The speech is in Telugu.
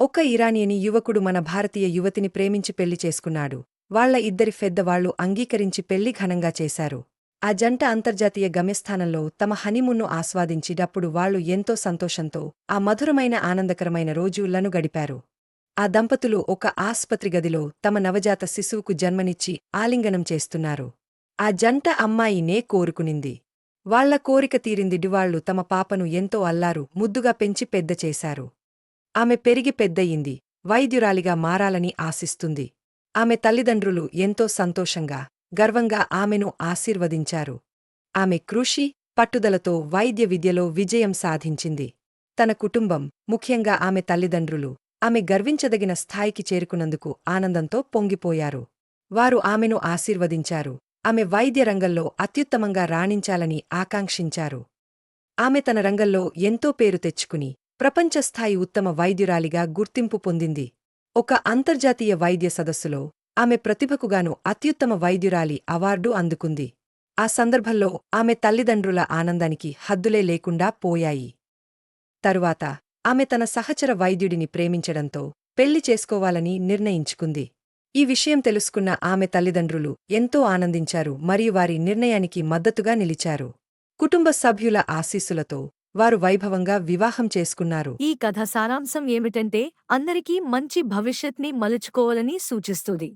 ఒక ఇరానియని యువకుడు మన భారతీయ యువతిని ప్రేమించి పెళ్ళి చేసుకున్నాడు. వాళ్ళ ఇద్దరి పెద్దవాళ్ళు అంగీకరించి పెళ్ళి ఘనంగా చేశారు. ఆ జంట అంతర్జాతీయ గమ్యస్థానంలో తమ హనీమున్ను ఆస్వాదించిటప్పుడు వాళ్ళు ఎంతో సంతోషంతో ఆ మధురమైన ఆనందకరమైన రోజులను గడిపారు. ఆ దంపతులు ఒక ఆస్పత్రి గదిలో తమ నవజాత శిశువుకు జన్మనిచ్చి ఆలింగనం చేస్తున్నారు. ఆ జంట అమ్మాయినే కోరుకునింది. వాళ్ళ కోరిక తీరిందిడివాళ్ళు తమ పాపను ఎంతో అల్లారు ముద్దుగా పెంచి పెద్ద చేశారు. ఆమె పెరిగి పెద్దయింది వైద్యురాలిగా మారాలని ఆశిస్తుంది. ఆమె తల్లిదండ్రులు ఎంతో సంతోషంగా గర్వంగా ఆమెను ఆశీర్వదించారు. ఆమె కృషి పట్టుదలతో వైద్య విద్యలో విజయం సాధించింది. తన కుటుంబం ముఖ్యంగా ఆమె తల్లిదండ్రులు ఆమె గర్వించదగిన స్థాయికి చేరుకున్నందుకు ఆనందంతో పొంగిపోయారు. వారు ఆమెను ఆశీర్వదించారు. ఆమె వైద్య రంగంలో అత్యుత్తమంగా రాణించాలని ఆకాంక్షించారు. ఆమె తన రంగంలో ఎంతో పేరు తెచ్చుకుని ప్రపంచస్థాయి ఉత్తమ వైద్యురాలిగా గుర్తింపు పొందింది. ఒక అంతర్జాతీయ వైద్య సదస్సులో ఆమె ప్రతిభకుగాను అత్యుత్తమ వైద్యురాలి అవార్డు అందుకుంది. ఆ సందర్భంలో ఆమె తల్లిదండ్రుల ఆనందానికి హద్దులే లేకుండా పోయాయి. తరువాత ఆమె తన సహచర వైద్యుడిని ప్రేమించడంతో పెళ్ళి చేసుకోవాలని నిర్ణయించుకుంది. ఈ విషయం తెలుసుకున్న ఆమె తల్లిదండ్రులు ఎంతో ఆనందించారు మరియు వారి నిర్ణయానికి మద్దతుగా నిలిచారు. కుటుంబ సభ్యుల ఆశీస్సులతో వారు వైభవంగా వివాహం చేసుకున్నారు. ఈ కథ సారాంశం ఏమిటంటే అందరికీ మంచి భవిష్యత్ని మలుచుకోవాలని సూచిస్తుంది.